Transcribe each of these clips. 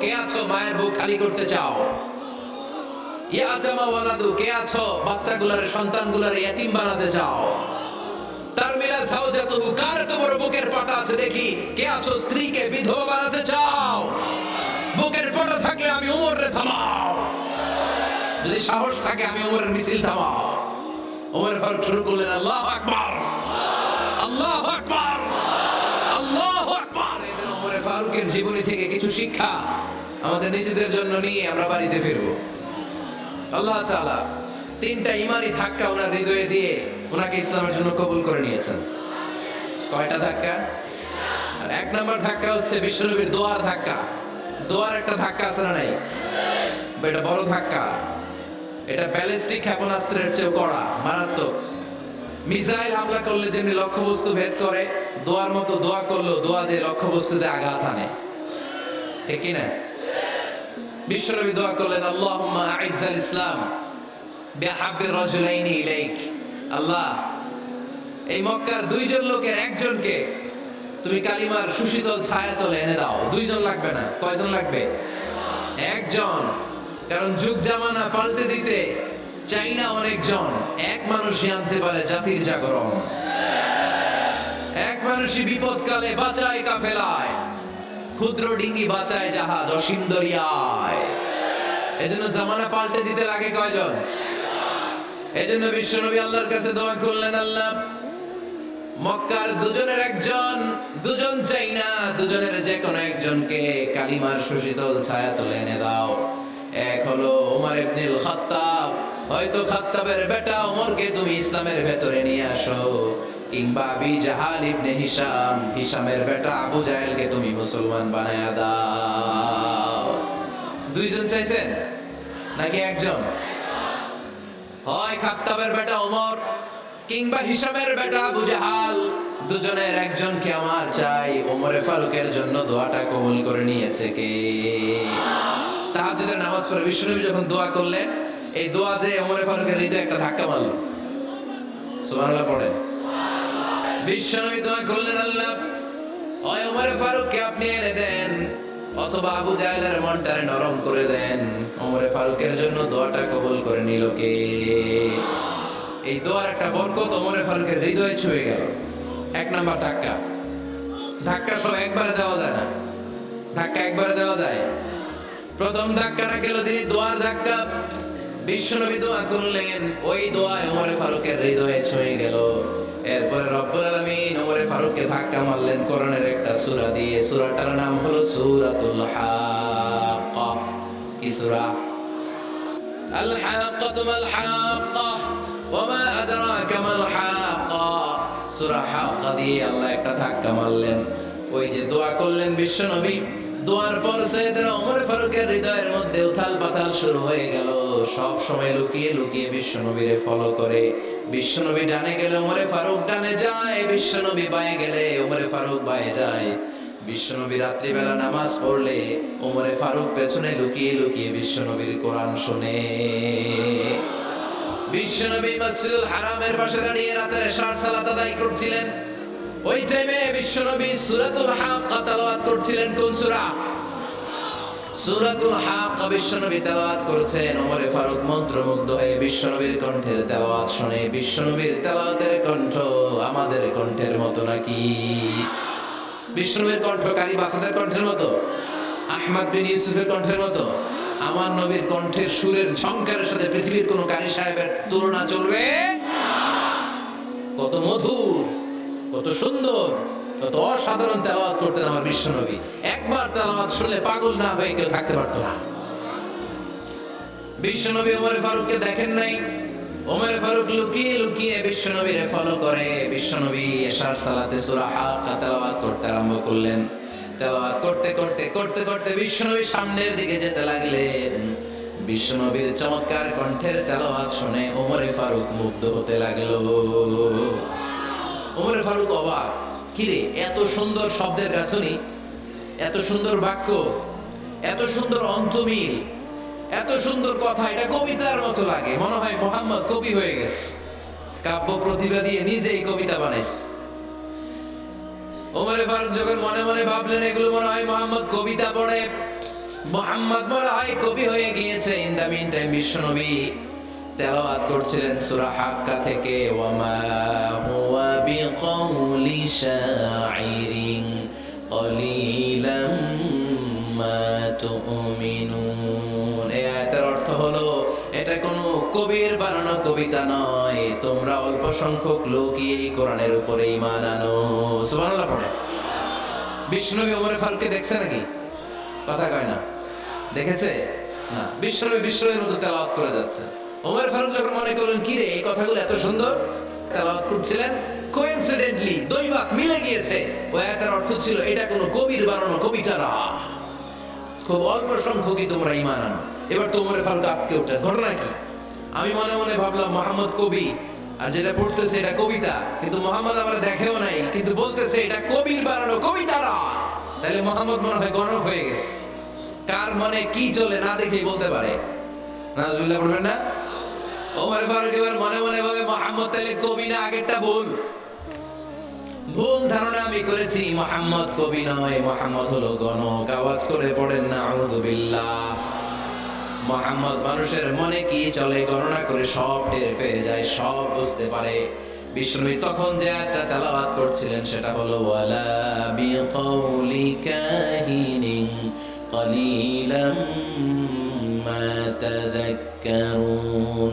কে আছো? মায়ের বুক খালি করতে চাও? ইয়া জামা ওয়ালাদু, কে আছো? বাচ্চাগুলার, সন্তানগুলার ইয়াতিম বানাতে চাও। তার মিলা যাওজাতুহু কার তোমার বুকের পাটা আছে দেখি? কে আছো স্ত্রীকে বিধবা বানাতে চাও? বুকের পাটা থাকলে আমি উমরে থামাও। যদি সাহস থাকে, আমি উমরের মিছিল থামাও। উমর ফারুক শুরু করলেন, আল্লাহ আকবার আল্লাহ আকবার আল্লাহ আকবার। উমর ফারুকের জীবনী থেকে কিছু শিক্ষা আমাদের নিজেদের জন্য নিয়ে আমরা বাড়িতে ফিরবো। আল্লাহ তাআলা তিনটা ইমানি ধাক্কা ওনার হৃদয়ে দিয়ে ওনাকে ইসলামের জন্য কবুল করে নিয়েছেন। কয়টা ধাক্কা? এক নম্বর ধাক্কা হচ্ছে বিশ্বনবীর দোয়ার ধাক্কা। দোয়ার একটা ধাক্কা আছে না নাই? এটা বড় ধাক্কা। এটা ব্যালিস্টিক ক্ষেপণাস্ত্রের চেয়ে কড়া, মারাত্মক। মিসাইল হামলা করলে যেমনি লক্ষ্যবস্তু ভেদ করে, দোয়ার মতো দোয়া করল দোয়া যে লক্ষ্যবস্তুতে আঘাত আনে। ঠিক কি না বিশ্বনবী দোয়া করলেন, আল্লাহুম্মা আইজ্জাল ইসলাম বিহাব্বি রাজুলাইনি ইলাইক। আল্লাহ, এই মক্কার দুইজন লোকের একজনকে তুমি কালিমার সুশীতল ছায়াতলে এনে দাও। দুইজন লাগবে না, কয়জন লাগবে? একজন। কারণ যুগ জামানা পাল্টে দিতে চাই না অনেকজন। এক মানুষই আনতে পারে জাতির জাগরণ। এক মানুষই বিপদকালে বাঁচায় কাফেলায়। ক্ষুদ্র ডিঙ্গি বাঁচায় জাহাজ অসীম দরিয়ায়। এজন্য জামানা পাল্টে দিতে লাগে কয়জন? এজন্য বিশ্বনবী আল্লাহর কাছে দোয়া করলেন, আল্লাহ, মক্কার দুজনের একজন, দুজন চাই না, দুজনের যে কোনো একজনকে কালিমার সুশীতল ছায়া তুলে এনে দাও। এক হলো উমর ইবনুল খাত্তাব হয়তো খাত্তাবের বেটা ওমরকে তুমি ইসলামের ভেতরে নিয়ে আসো, কিংবা আবি জাহাল ইবনে হিশাম, হিশামের বেটা আবু জাহেলকে তুমি মুসলমান বানায়া দাও। দুইজন চাইছেন? নাকি একজন? হয় খাত্তাবের বেটা ওমর, কিংবা হিসাবের বেটা আবু দুজনের একজনকে আমার চাই। ওমরে ফারুকের জন্য দোয়াটা কবুল করে নিয়েছে কে? তাহাজ্জুদের নামাজ পড়ে বিশ্বনবী যখন দোয়া করলেন, এই দোয়া যে ওমরে ফারুকের হৃদয়ে একটা ধাক্কা মারল। পড়েন। বিশ্বনবী দোয়া করলেন, আল্লাহ, ওই ওমরে ফারুককে আপনি এনে দেন। অথবা আবু জাহেলের মনটারে নরম করে দেন। ওমরে ফারুকের জন্য দোয়াটা কবুল করে নিল কে? এই দোয়ার একটা বরকত ওমরে ফারুকের হৃদয়ে ছুঁয়ে গেল। এক নাম্বার ধাক্কা। ধাক্কা সব একবারে দেওয়া যায় না। ধাক্কা একবারে দেওয়া যায়। প্রথম ধাক্কাটা গেল তিনি দোয়ার ধাক্কা। বিশ্বনবী দোয়া করলেন। ওই দোয়ায় ওমরে ফারুকের হৃদয়ে ছুঁয়ে গেল। এরপরে রব্বুল আলামিন ফারুককে ধাক্কা মারলেন কোরআনের একটা সুরা দিয়ে। সুরাটার নাম হলো সুরাতুল হাক্কা। কি সুরা? হাক্কা। দিয়ে আল্লাহ একটা ধাক্কা মারলেন। ওই যে দোয়া করলেন বিশ্ব বিশ্বনবী দোয়ার পর সাইয়েদনা ওমর ফারুকের হৃদয়ের মধ্যে উথাল পাতাল শুরু হয়ে গেল। সব সময় লুকিয়ে লুকিয়ে বিশ্বনবীরে ফলো করে। বিশ্বনবী ডানে গেলে ওমরে ফারুক ডানে যায়, বিশ্বনবী বায়ে গেলে ওমরে ফারুক বায়ে যায়। বিশ্বনবী রাত্রিবেলা নামাজ পড়লে ওমরে ফারুক পেছনে লুকিয়ে লুকিয়ে বিশ্বনবীর কোরআন শুনে। বিশ্বনবী মসজিদুল হারামের পাশে দাঁড়িয়ে রাতের এশার সালাত আদায় করছিলেন। ওই টাইমে বিশ্বনবী সূরাতুল হাক্কা তেলাওয়াত করছিলেন কোন সূরা? সূরাতুল হাক্কা বিশ্বনবী তেলাওয়াত করেছেন ওমরে ফারুক মন্ত্রমুগ্ধ হয়ে বিশ্বনবীর কণ্ঠের তেলাওয়াত শুনে, বিশ্বনবীর তেলাওয়াতের কণ্ঠ আমাদের কণ্ঠের মতো নাকি? বিষ্ণুবের কণ্ঠ কারি বাসাদের কণ্ঠের মতো? আহমদ বিন ইউসুফের কণ্ঠের মতো? আমার নবীর কণ্ঠের সুরের ঝংকারের সাথে পৃথিবীর কোন কারি সাহেবের তুলনা চলবে? কত মধুর! কত সুন্দর, কত অসাধারণ তেলাওয়াত করতেন আমার বিশ্বনবী একবার তেলাওয়াত শুনলে পাগল না হয়ে কেউ থাকতে পারতো না। বিশ্বনবী ওমর ফারুককে দেখেন নাই? ওমর ফারুক লুকিয়ে লুকিয়ে বিশ্বনবীরে ফলো করে। বিশ্বনবী এশার সালাতে সূরা হাক্কা তেলাওয়াত করতে আরম্ভ করলেন। তেলাওয়াত করতে করতে করতে করতে বিশ্বনবী সামনের দিকে যেতে লাগলেন। বিশ্বনবীর চমৎকার কণ্ঠের তেলাওয়াত শুনে ওমরে ফারুক মুগ্ধ হতে লাগল। ওমরে ফারুক অবাক। কিরে, এত সুন্দর শব্দের গাঁথনি, এত সুন্দর বাক্য, এত সুন্দর অন্তমিল, এত সুন্দর কথা, এটা কবিতার মতো লাগে। মনে হয় মোহাম্মদ কবি হয়ে গেছে। কাব্য প্রতিভা দিয়ে নিজেই কবিতা বানাইছে। ওমরে ফারুক যখন মনে মনে ভাবলেন, এগুলো মনে হয় মোহাম্মদ কবিতা পড়ে। মোহাম্মদ মনে হয় কবি হয়ে গিয়েছে। ইন দা মিন টাইম বিশ্বনবী। তেলাওয়াত করছিলেন সূরা হাক্কা থেকে, ওয়ামা হুয়া বিকাউলি শাইরিন কলিলাম মা তুমিনুন। এই আয়াতের অর্থ হলো, এটা কোনো কবির বানানো কবিতা নয়, তোমরা অল্প সংখ্যক লোকই এই কোরআনের উপরে ঈমান আনো। সুবহানাল্লাহ পড়ে। বিষ্ণুবী ওমরে ফারুককে দেখছে নাকি? কথা কয় না। দেখেছে? না। বিষ্ণুবী বিষ্ণুবীর মতো তেলাওয়াত করে যাচ্ছে। ওমর ফারুক যখন মনে করলেন কি রে এই কথাগুলো এত সুন্দর? তেলাওয়াত করছিলেন কোইন্সিডেন্টলি দৈবাত মিলে গিয়েছে। ওই আয়াতের অর্থ ছিল, এটা কোনো কবির বানানো কবিতা না। খুব অল্প সংখ্যকই তোমরা ইমান আনো। এবার তোমরা ফারুক আটকে ওঠে ঘটনা কি? আমি মনে মনে ভাবলাম, মোহাম্মদ কবি, আর যেটা পড়তেছে এটা কবিতা। কিন্তু মোহাম্মদ আমার দেখেও নাই, কিন্তু বলতেছে, এটা কবির বানানো কবিতা না। তাহলে মোহাম্মদ মনে হয় গণক হয়ে গেছে। কার মনে কি চলে না দেখেই বলতে পারে? নাজুল্লাহ বলবেন না? ওমর ফারুক এবার মনে মনে ভাবে, মোহাম্মদ তাহলে কবি না, আগেরটা ভুল। ভুল ধারণা আমি করেছি, মোহাম্মদ কবি নয়, মোহাম্মদ হলো গণক। আওয়াজ করে পড়েন না আউযুবিল্লাহ মোহাম্মদ মানুষের মনে কি চলে? গণনা করে সব টের পেয়ে যায়, সব বুঝতে পারে। বিষ্ণু তখন যে আয়াতটা তেলাওয়াত করছিলেন, সেটা হলো, ওয়ালা বিকাউলি কাহিনিন কলিলাম মা তাযাক্কারুন।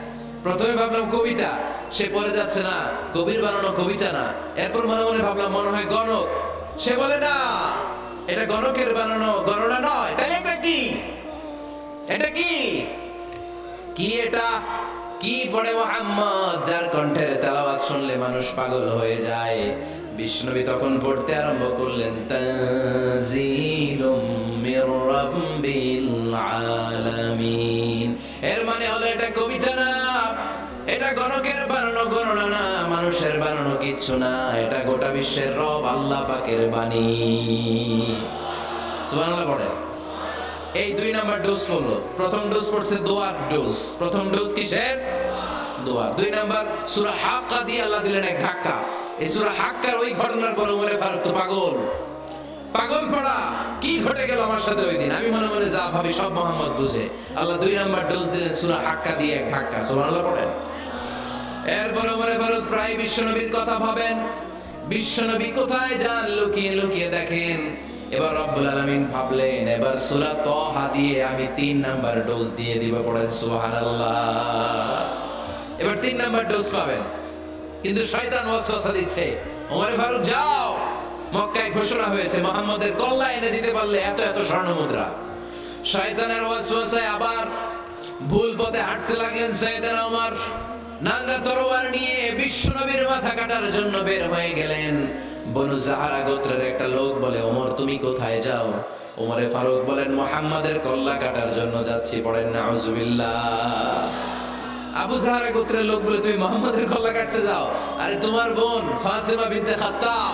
প্রথমে ভাবলাম কবিতা, সে পরে যাচ্ছে না। কবির বানানো কবিতা না। এরপর মনে মনে ভাবলাম মনে হয় গণক। সে বলে, না, এটা গণকের বানানো, গণনা নয়। তাহলে এটা কি? এটা কি? কি এটা? কি পড়ে মোহাম্মদ, যার কণ্ঠের তেলাওয়াত শুনলে মানুষ পাগল হয়ে যায়। বিষ্ণবী তখন পড়তে আরম্ভ করলেন তানজিলুম মির রাব্বিল আলামিন। বানানো গণনা না, মানুষের বানানো কিচ্ছু না। এটা গোটা বিশ্বের রব আল্লাহ পাকের বাণী। পড়ে। এই দুই নাম্বার ডোজ হলো প্রথম ডোজ পড়ছে দোয়ার ডোজ। প্রথম ডোজ কিসের? দোয়া। দুই নাম্বার, সূরা হাক্কা দিয়ে আল্লাহ দিলেন এক ধাক্কা। এই সূরা হাক্কার ওই ঘটনার পর ওমরে ফারুক তো পাগল? পাগল পড়া, কি ঘটে গেল আমার সাথে ওই দিন? আমি মনে মনে যা ভাবি, সব মোহাম্মদ বুঝে। আল্লাহ দুই নাম্বার ডোজ দিলেন সূরা হাক্কা দিয়ে এক ধাক্কা। সুবহানাল্লাহ পড়েন এরপর ওমরে ফারুক প্রায় বিশ্বনবীর কথা ভাবেন। বিশ্বনবী কোথায়? যান লুকিয়ে লুকিয়ে দেখেন। এবার রব্বুল আলামিন ভাবলেন, এবার সূরা তহা দিয়ে আমি তিন নাম্বার ডোজ দিয়ে দিব পড়েন, সুবহানাল্লাহ। এবার তিন নাম্বার ডোজ পাবেন। কিন্তু শয়তান ওয়াসওয়াসা দিচ্ছে, ওমর ফারুক, যাও! মক্কায় ঘোষণা হয়েছে, মোহাম্মদের কল্লা এনে দিতে পারলে এত এত স্বর্ণ মুদ্রা। শয়তানের ওয়াসওয়াসায় আবার ভুল পথে হাঁটতে লাগলেন সাইয়েদানা ওমর। নাঙ্গা তরোয়ার নিয়ে বিশ্বনবীর মাথা কাটার জন্য বের হয়ে গেলেন। বনু জাহারা গোত্রের একটা লোক বলে, ওমর, তুমি কোথায় যাও? ওমরে ফারুক বলেন, মোহাম্মদের কল্লা কাটার জন্য যাচ্ছি, পড়েন নাউজুবিল্লাহ আবু জাহারা গোত্রের লোক বলে, তুমি মোহাম্মদের কল্লা কাটতে যাও? আরে, তোমার বোন ফাতেমা বিনতে খাত্তাব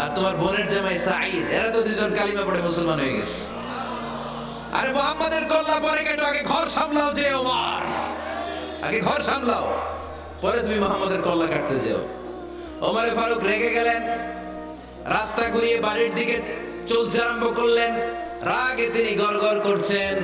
আর তোমার বোনের জামাই সাঈদ, এরা তো দুজন কালিমা পড়ে মুসলমান হয়ে গেছে। আরে, মোহাম্মদের কল্লা পরে কেটো, আগে ঘর সামলাও যে, ওমর। আগে ঘর সামলাও। পরে তুমি মোহাম্মদের কল্লা কাটতে যেও। ওমরে ফারুক রেগে গেলেন, রাস্তা ঘুরিয়ে বাড়ির দিকে চলছে আরম্ভ করলেন। রাগে তিনি গড় গড় করছেন।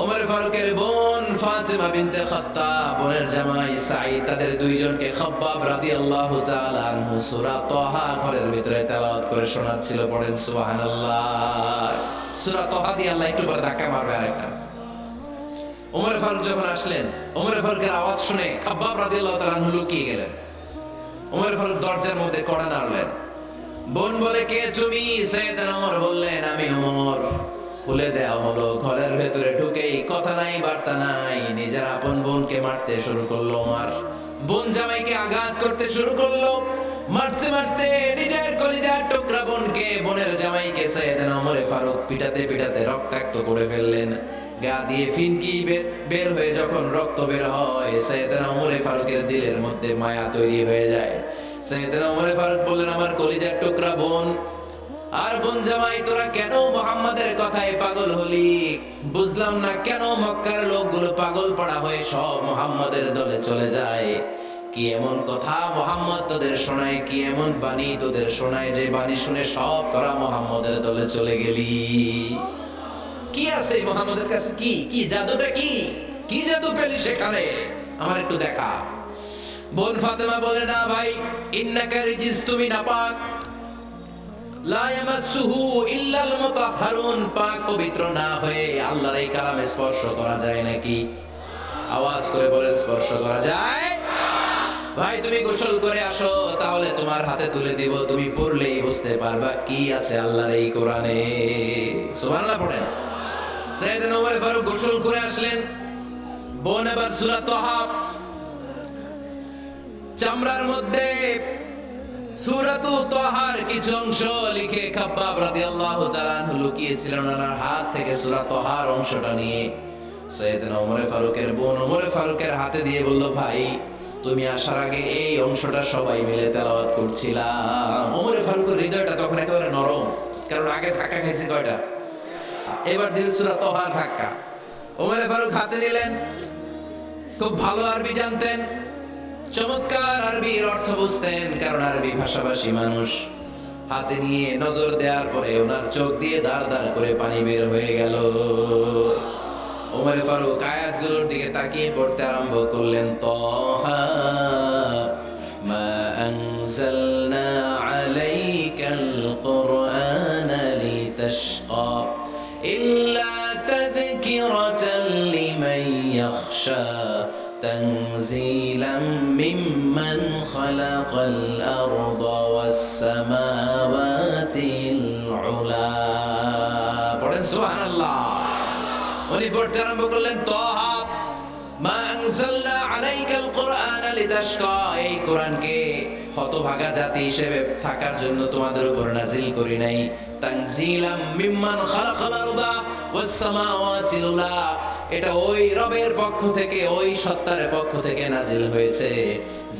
ওমর ফারুকের বোন ফাতেমা বিনতে খাত্তাব, বোনের জামাই সাঈদ, তাদের দুইজনকে খাব্বাব রাদিয়াল্লাহু তাআলা আনহু সূরা তাহা ঘরের ভিতরে তেলাওয়াত করে শোনাচ্ছিল, পড়েন সুবহানাল্লাহ। সূরা তাহা দিয়ে আল্লাহ একটু পরে ধাক্কা মারবে আরেকটা। ওমর ফারুক যখন আসলেন, ওমর ফারুকের আওয়াজ শুনে খাব্বাব রাদিয়াল্লাহু তাআলা লুকিয়ে গেলেন। ওমর ফারুক দরজার মধ্যে কড়া নাড়লেন। বোন বলে, কে তুমি? সৈয়দনা ওমর বললেন, আমি ওমর। খুলে দেওয়া হলো, ঘরের ভেতরে ঢুকেই কথা নাই, বার্তা নাই। নিজের আপন বোনকে মারতে শুরু করল ওমর। বোন জামাইকে আঘাত করতে শুরু করল। মারতে মারতে নিজের কলিজার টুকরা বোনকে, বোনের জামাইকে সাইয়েদনা ওমরে ফারুক পিটাতে পিটাতে রক্তাক্ত করে ফেললেন। গা দিয়ে ফিনকি বের হয়ে যখন রক্ত বের হয় সাইয়েদনা ওমরে ফারুকের দিলের মধ্যে মায়া তৈরি হয়ে যায়। সাইয়েদনা ওমরে ফারুক বললেন, আমার কলিজার টুকরা বোন, আর বোন জামাই, তোরা কেন মোহাম্মদের কথায় পাগল হলি? বুঝলাম না কেন মক্কার লোকগুলো পাগল পড়া হয়ে সব মোহাম্মদের দলে চলে যায়। কি এমন কথা মোহাম্মদ তোদের শোনায়, কি এমন বাণী তোদের শোনায় যে বাণী শুনে সব তোরা মোহাম্মদের দলে চলে গেলি? কি আছে মোহাম্মদের কাছে? কি? কি জাদুটা কি? কি জাদু পেলি সেখানে? আমার একটু দেখা। বোন ফাতেমা বলে, না ভাই, ইন্নাকা রিজিস তুমি পাক। না কালামে স্পর্শ করা যায় নাকি? আওয়াজ করে স্পর্শ করা যায়? ভাই, তুমি গোসল করে আসো, তাহলে তোমার হাতে তুলে দিব। তুমি পড়লেই বুঝতে পারবা কি আছে আল্লাহর এই কোরআনে। পড়েন। সাইয়েদনা ওমর ফারুক গোসল করে আসলেন, বোন এবার সূরা তাহা। চামড়ার মধ্যে সূরাতু তাহার কিছু অংশ লিখে খাব্বাব রাদিয়াল্লাহু তাআলা লুকিয়েছিলেন ওনার হাত থেকে সূরা তাহার অংশটা নিয়ে। সৈয়দনা ওমরে ফারুকের বোন ওমরে ফারুকের হাতে দিয়ে বলল, ভাই, তুমি আসার আগে এই অংশটা সবাই মিলে তেলাওয়াত করছিলাম। ওমরে ফারুকের হৃদয়টা তখন একেবারে নরম, কারণ আগে ধাক্কা খাইছি কয়টা? এবার দিল সূরা তাহার ধাক্কা ওমরে ফারুক হাতে নিলেন, খুব ভালো আরবি জানতেন। চমৎকার আরবির অর্থ বুঝতেন, কারণ আরবি ভাষাভাষী মানুষ। হাতে নিয়ে নজর দেওয়ার পরে ওনার চোখ দিয়ে দাঁড় দাঁড় করে পানি বের হয়ে গেল। ওমরে ফারুক আয়াতগুলোর দিকে তাকিয়ে পড়তে আরম্ভ করলেন তহা মা আনজালনা الأرض والسماوات العلا পড়েন সুবহানাল্লাহ উনি পড়তে আরম্ভ করলেন তহা মা আনজালনা আলাইকাল কুরআন লিতাশকা এই কোরআনকে হতভাগা জাতি হিসেবে থাকার জন্য তোমাদের উপর নাজিল করি নাই তানজিলাম মিম্মান খালাকাল আরদা ওয়াস সামাওয়াতি উলা এটা ওই রবের পক্ষ থেকে ওই সত্তার পক্ষ থেকে নাজিল হয়েছে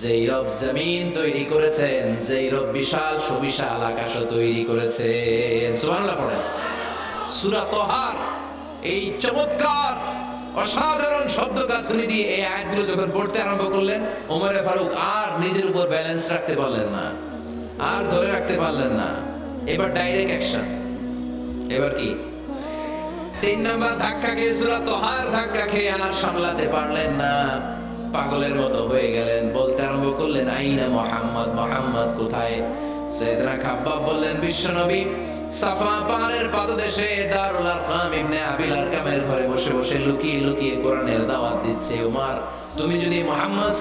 যেই রব জমিন তৈরি করেছেন যেই রব বিশাল সুবিশাল আকাশ তৈরি করেছেন। সুবহানাল্লাহ পড়েন। সূরা তহার, এই চমৎকার, অসাধারণ শব্দ গাঁথনি দিয়ে এই আয়াতগুলো যখন পড়তে আরম্ভ করলেন, ওমরে ফারুক আর নিজের উপর ব্যালেন্স রাখতে পারলেন না, আর ধরে রাখতে পারলেন না। এবার ডাইরেক্ট অ্যাকশন এবার কি? তিন নাম্বার ধাক্কা খেয়ে, সুরা তোহার ধাক্কা খেয়ে আর সামলাতে পারলেন না। পাগলের মতো হয়ে গেলেন আরম্ভ করলেন, আইনা মোহাম্মদ মোহাম্মদ কোথায়? বললেন, বিশ্বনবী সাফা পাহাড়ের পাদদেশে দারুল আরকাম ইবনে আবিল আরকামের ঘরে বসে বসে লুকিয়ে লুকিয়ে কোরআনের দাওয়াত দিচ্ছে উমার। তুমি যদি মোহাম্মদ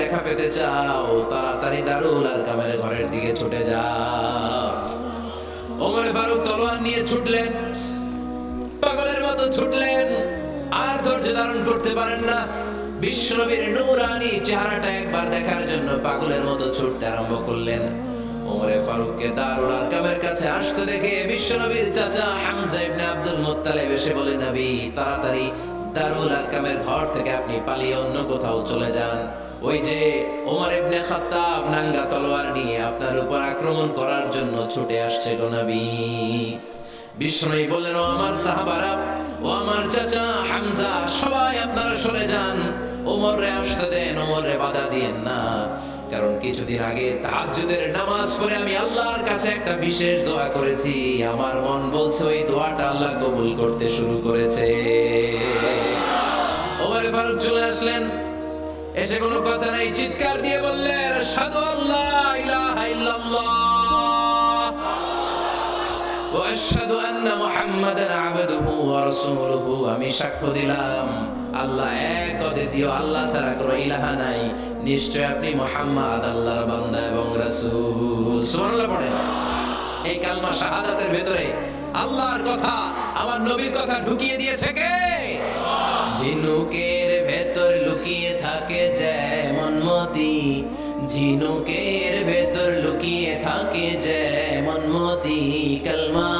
দেখা পেতে চাও, তাড়াতাড়ি দারুল আরকামের ঘরের দিকে ছুটে যাও। ফারুক তলোয়ার নিয়ে ছুটলেন, পাগলের মতো ছুটলেন। আর ধৈর্য ধারণ করতে পারেন না। বিশ্বনবীর নূরানি চেহারাটা একবার দেখার জন্য পাগলের মতো ছুটতে আরম্ভ করলেন। ওমরে ফারুককে দারুল আরকামের কাছে আসতে দেখে বিশ্বনবীর চাচা হামজা ইবনে আব্দুল মুত্তালিব এসে বলে, নবী, তাড়াতাড়ি দারুল আরকামের ঘর থেকে আপনি পালিয়ে অন্য কোথাও চলে যান। ওই যে ওমর ইবনে খাত্তাব নাঙ্গা তলোয়ার নিয়ে আপনার উপর আক্রমণ করার জন্য ছুটে আসছে গো নবী। বিষ্ণুই বললেন, ও আমার সাহাবারা, ও আমার চাচা হামজা, সবাই আপনারা সরে যান। উমরে আসতে দেন, উমরে বাধা দিয়েন না। কারণ কিছুদিন আগে তাহাজ্জুদের নামাজ পড়ে আমি আল্লাহর কাছে একটা বিশেষ দোয়া করেছি। আমার মন বলছে ওই দোয়াটা আল্লাহ কবুল করতে শুরু করেছে। ওমর ফারুক চলে আসলেন। এসে কোনো কথা নাই, চিৎকার দিয়ে বললেন সাধু আল্লাহ ইলাহা ইল্লাল্লাহ। ওয়া আশহাদু আন্না মুহাম্মাদান আবদুহু ওয়া রাসূলুহু। আমি সাক্ষ্য দিলাম আল্লাহ এক অদ্বিতীয় আল্লাহ ছাড়া কোনো ইলাহা নাই। নিশ্চয় আপনি মুহাম্মদ, আল্লাহর বান্দা এবং রাসূল। সুবহানাল্লাহ পড়েন এই কালমা শাহাদাতের ভেতরে আল্লাহর কথা, আমার নবীর কথা ঢুকিয়ে দিয়েছে কে? ঝিনুকের ভেতর লুকিয়ে থাকে যেমন মতি। ঝিনুকের ভেতর লুকিয়ে থাকে যেমন মতি। কলমা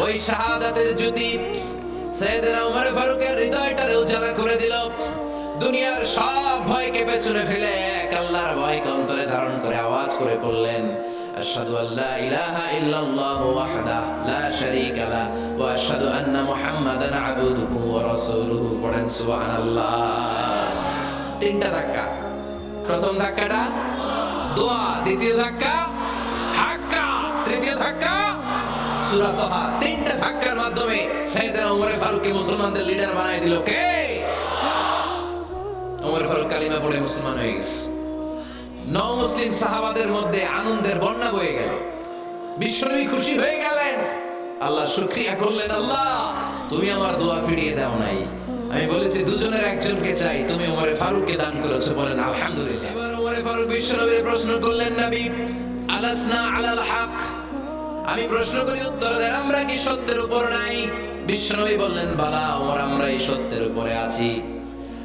ওই শাহাদাতের জ্যোতি সৈয়দনা উমর ফারুকের হৃদয়টারে উজালা করে দিল। দুনিয়ার সব ভয়কে পেছনে ফেলে এক আল্লাহর ভয়কে অন্তরে ধারণ করে আওয়াজ করে পড়লেন আশহাদু আল্লা ইলাহা ইল্লাল্লাহু ওয়াহদাহু লা শারীকা লা ওয়া আশহাদু আন্না মুহাম্মাদান আবদুহু ওয়া রাসূলুহু। পড়েন সুবহানাল্লাহ। তিনটা ধাক্কা। প্রথম ধাক্কাটা দোয়া, দ্বিতীয় ধাক্কা হাক্কা, তৃতীয় ধাক্কা সূরা তাহা তিনটা ধাক্কার মাধ্যমে সাইয়েদনা ওমর ফারুককে মুসলমানদের লিডার বানায় দিল কে? ওমর ফারুক কালিমা পড়ে মুসলমান হয়ে গেছে। ন মুসলিম সাহাবাদের মধ্যে আনন্দের বন্যা বয়ে গেল। বিশ্বনবী খুশি হয়ে গেলেন। আল্লাহ শুকরিয়া করলেন, আল্লাহ, তুমি আমার দোয়া ফিরিয়ে দাও নাই। আমি বলেছি, দুজনের একজনকে চাই। তুমি ওমরে ফারুককে দান করেছ। বলেন, আলহামদুলিল্লাহ। এবার ওমরে ফারুক বিশ্বনবীর প্রশ্ন করলেন, নবী, আলাসনা আলাল হক? আমি প্রশ্ন করি, উত্তর দেন, আমরা কি সত্যের উপর নাই? বিশ্বনবী বললেন, বালা, ওমর, আমরা এই সত্যের উপরে আছি।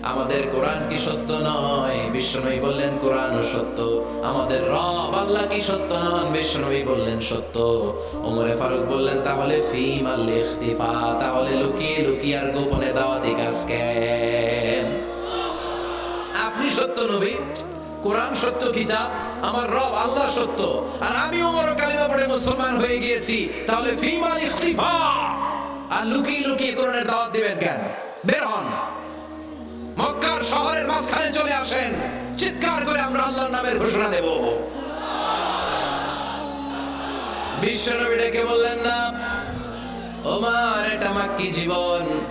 আমাদের কোরআন কি সত্য নয়? বিশ্বনবী বললেন কোরআন ও সত্য। আমাদের রব, আল্লাহ কি সত্য নন? বিশ্বনবী বললেন, সত্য। ওমরে ফারুক বললেন, তাহলে ফিম আল ইখতিফা, তাহলে লুকিয়ে লুকিয়ে আর গোপনে দাওয়াতি কাজ কেন? আপনি সত্য নবী? কোরআন সত্য কিতাব? আমার রব আল্লাহ সত্য। আর আমি ওমর কালিমা পড়ে মুসলমান হয়ে গিয়েছি, তাহলে ফিম ইখতিফা। আর লুকিয়ে লুকিয়ে কোরআনের দাওয়াত দিবেন কেন? বের হন। মক্কার শহরের মাঝখানে চলে আসেন। চিৎকার করে আমরা আল্লাহর নামের ঘোষণা দেব। বিশ্বনবী ডেকে বললেন না, ওমার, এটা মাক্কি জীবন।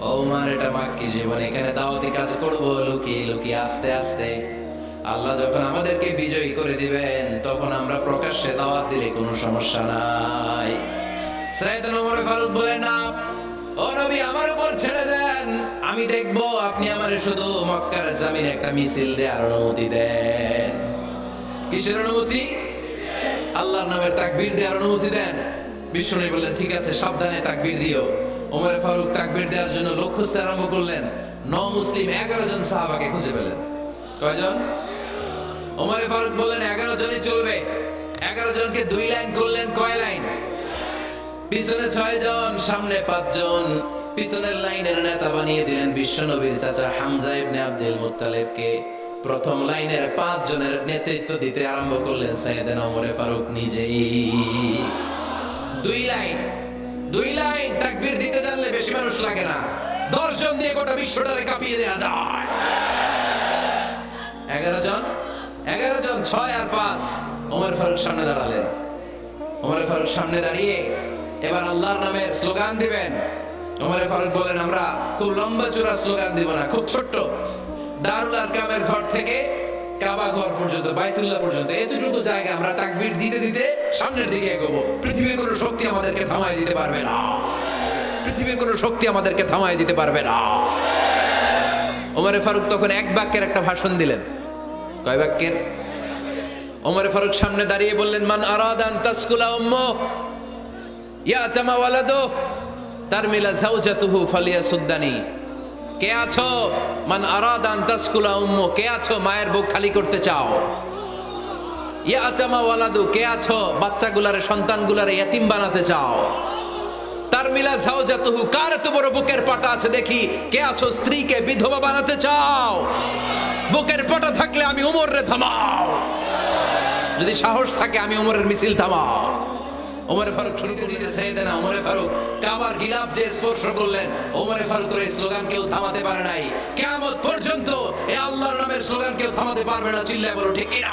ওমার, এটা মাক্কি জীবন। এখানে দাওয়াতি কাজ করব, লুকিয়ে লুকিয়ে আস্তে আস্তে। আল্লাহ যখন আমাদেরকে বিজয়ী করে দিবেন, তখন আমরা প্রকাশ্যে দাওয়াত দিলে কোনো সমস্যা নাই। ফারুক না আমার ছেড়ে দেন। আমি আপনি শুধু মক্কার একটা মিছিল দেন। কিসের নামের দেওয়ার অনুমতি দেন। ঠিক আছে, সাবধানে তাকবীর দিও। ওমরে ফারুক তাকবীর দেওয়ার জন্য লোক খুঁজতে আরম্ভ করলেন। ন মুসলিম, এগারো জন সাহাবাকে খুঁজে পেলেন। কয়জন? ওমরে ফারুক বললেন, এগারো জনই চলবে। এগারো জনকে দুই লাইন করলেন কয় লাইন? পিছনে ছয় জন, সামনে পাঁচজন পিছনের লাইনের নেতা বানিয়ে দিলেন বিশ্বনবীর চাচা হামজা ইবনে আব্দুল মুত্তালিবকে। প্রথম লাইনের পাঁচ জনের নেতৃত্ব দিতে আরম্ভ করলেন সাইয়েদেনা ওমরে ফারুক নিজেই। দুই লাইন দুই লাইন তাকবীর দিতে জানলে বেশি মানুষ লাগে না। দশ জন দিয়ে গোটা বিশ্বটারে কাঁপিয়ে দেওয়া যায়। এগারো জন? এগারো জন, ছয় আর পাঁচ। ওমর ফারুক সামনে দাঁড়ালেন। ওমর ফারুক সামনে দাঁড়িয়ে এবার আল্লাহর নামে স্লোগান দিবেন। ওমর ফারুক বলেন, আমরা খুব লম্বা চূড়া স্লোগান দিব না, খুব ছোট্ট। দারুল আরকামের ঘর থেকে কাবা ঘর পর্যন্ত, বাইতুল্লাহ পর্যন্ত, এতটুকু জায়গা আমরা তাকবীর দিতে দিতে সামনের দিকে এগোবো। পৃথিবীর কোনো শক্তি আমাদেরকে থামায় দিতে পারবে না। পৃথিবীর কোনো শক্তি আমাদেরকে থামায় দিতে পারবে না। ওমরে ফারুক তখন এক বাক্যের একটা ভাষণ দিলেন। কয় বাক্যের? ওমরে ফারুক সামনে দাঁড়িয়ে বললেন, মান আরাদান তাসকুলা উম্মু, ইয়া জামা তারমিলা জাওজাতুহু ফালিয়া সুদ্দানি কে আছো? মান আরাদান তাসকুলা উম্মু, কে আছো? মায়ের বুক খালি করতে চাও? ইয়া আচামা ওয়ালাদু, কে আছো? বাচ্চাগুলারে, সন্তানগুলারে ইয়াতিম বানাতে চাও? তার মিলা জাওজাতুহু কার এত বড় বুকের পাটা আছে দেখি? কে আছো? স্ত্রীকে বিধবা বানাতে চাও? বুকের পটা থাকলে আমি উমর রে থামাও। যদি সাহস থাকে, আমি উমরের মিছিল থামাও। ওমরে ফারুক শুরু করে দিয়েছে না ওমরে ফারুক, কাবার গিলাপ যে স্পর্শ করলেন ওমরে ফারুকের এই স্লোগান কেউ থামাতে পারে নাই। কেমন পর্যন্ত এ আল্লাহর নামের স্লোগান কেউ থামাতে পারবে না, চিল্লায় বলো, ঠিক কিনা?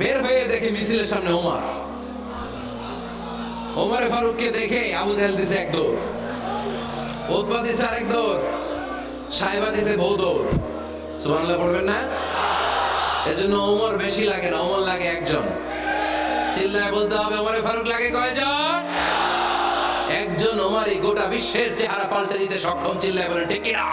বের হয়ে দেখে মিছিলের সামনে ওমর। ওমর ফারুককে দেখে আবু জাহেল দিছে এক দৌড়। উতবা দিছে আরেক দৌড়। সাইবা দিছে বহু দৌড়। সুবহানাল্লাহ পড়বেন না? এজন্য ওমর বেশি লাগে না, ওমর লাগে একজন। চিল্লায় বলতে হবে, ওমরে ফারুক লাগে কয়জন? একজন ওমারই গোটা বিশ্বের চেহারা পাল্টে দিতে সক্ষম, চিল্লায় বলে ঠিক কিনা?